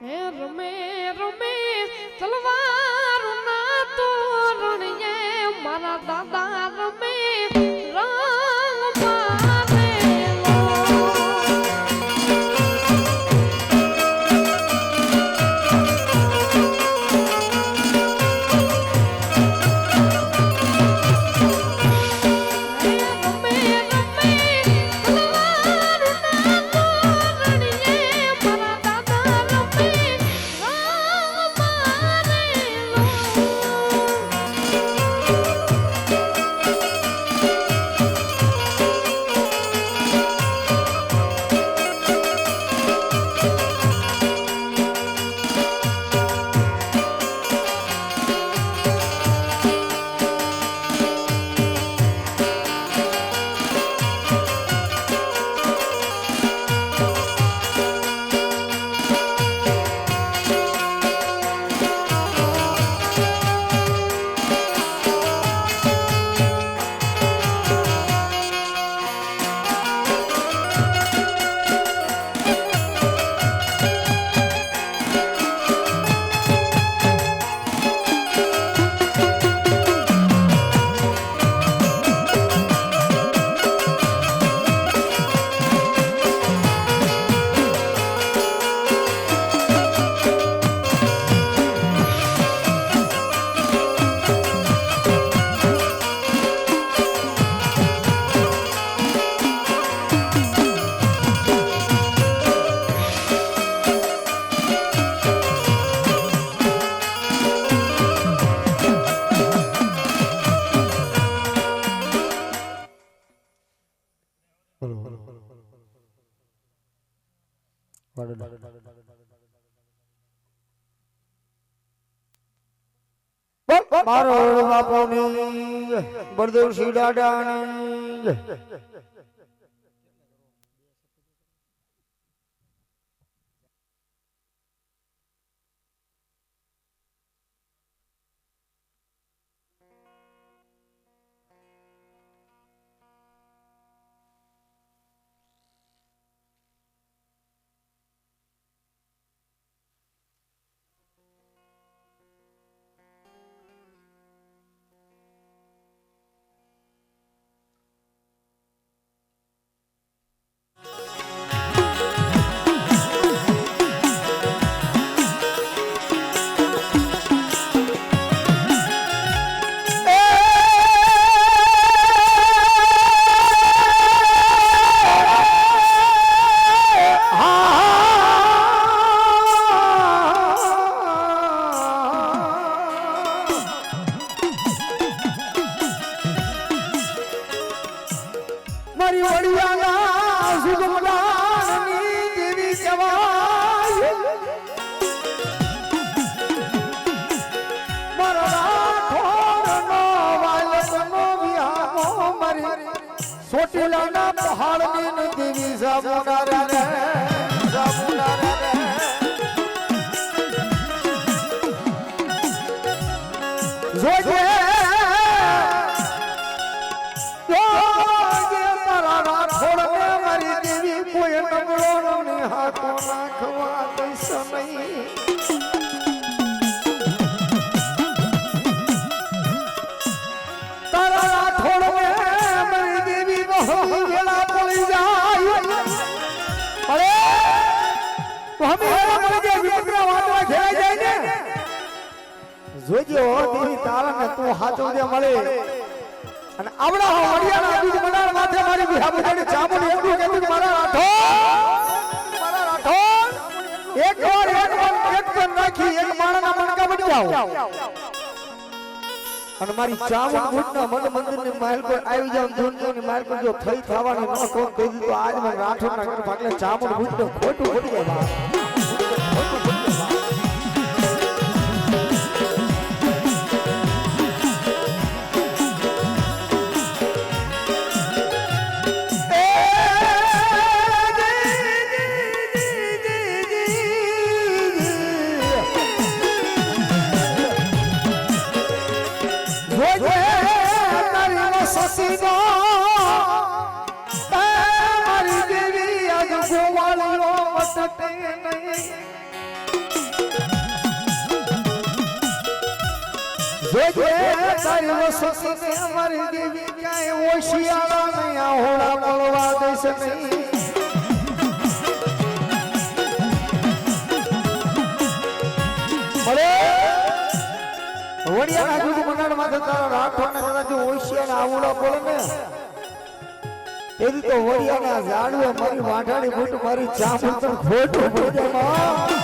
હે રમે રમે તલવાર ના તોરણીએ મારા દાદા મારો બાપુની શ્રી દાદાની. સોટીલાના જોજો દેવી તારા ને તું હાચો દે મળે. અને આવડા હો વડિયાના બીજ મનાર માથે મારી બિહા બજાડી ચામુંડ એટલું કહેતું કે મારા રાઠો મારા રાઠો એક વાર એક મન એક કર નાખી, એક માણાના મણકા બની જાવ અને મારી ચામુંડ ભૂતના મન મંદિરની મહેલ પર આવી જાવ ધૂનની મહેલ પર જો થઈ થવાની ન કોણ કહી દીધું આજ મને રાઠોડ ના ઘર ભાગલે ચામુંડ ભૂત ખોટું પડી જાય. પસીનો જે જે તારી વસતે મારી દેવી ક્યાંય ઓશિયાળા નહીં, આહોળા મળવા દેશે નહીં. મળે વડિયાના દૂધ મંડળમાં તારા રાખવાના કદાચ ઓશિયાના આવડો બોલે ને. એવી તો વડિયાના ઝાડવે મારી વાંઢાની ફૂટ મારી ચામડી તો ખોટું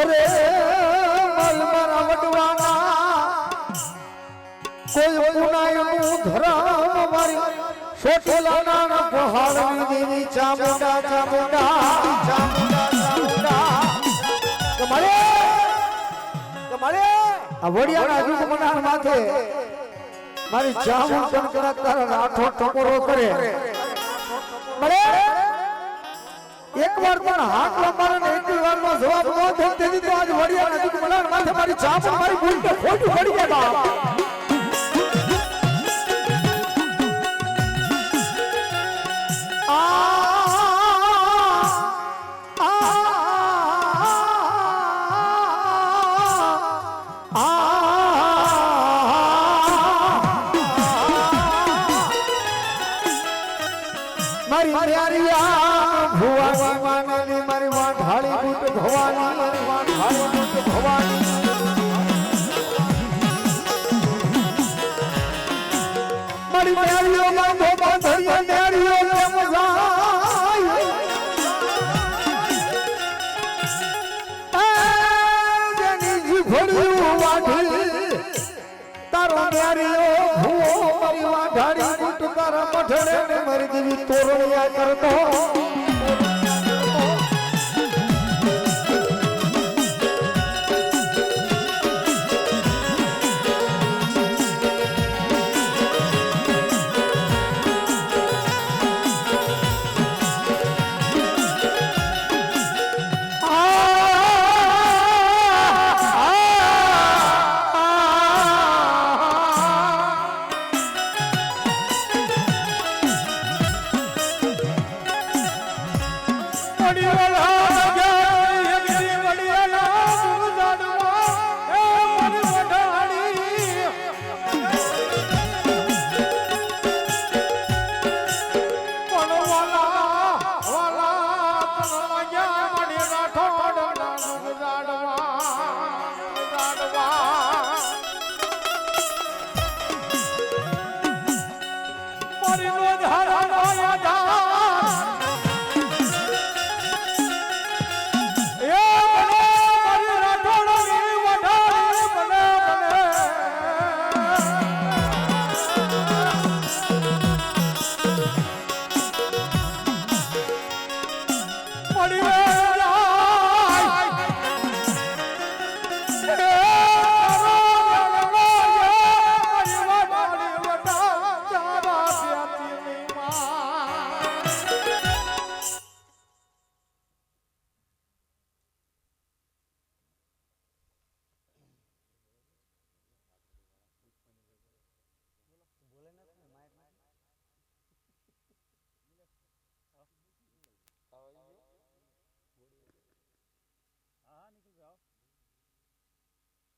અરે મારા વડવાના કોઈ પુનાયનું ધરામ મારી સોટેલા ના પહાડની દેવી ચામુંડા ચામુંડા ચામુંડા ચામુંડા તમારે તમારે આ વડિયાના મનાર માથે મારી ચામુંડા કરા તારા રાઠો ટકોરો કરે મળે એક વાર પણ હાથ લંબાડે ને એક વારમાં જવાબ ન દે, તેથી તો આજ વડિયા નજીક મનાર માથે મારી ચામુંડ મારી ભૂલ તો ખોટી પડી જાય મારી ન્યારિયા ભુવાની મારી વાઢાળી બુટ ભવાની મારી વાઢાળી બુટ ભવાની તારા મરદવી તોરણિયા કરતો. Hollywood!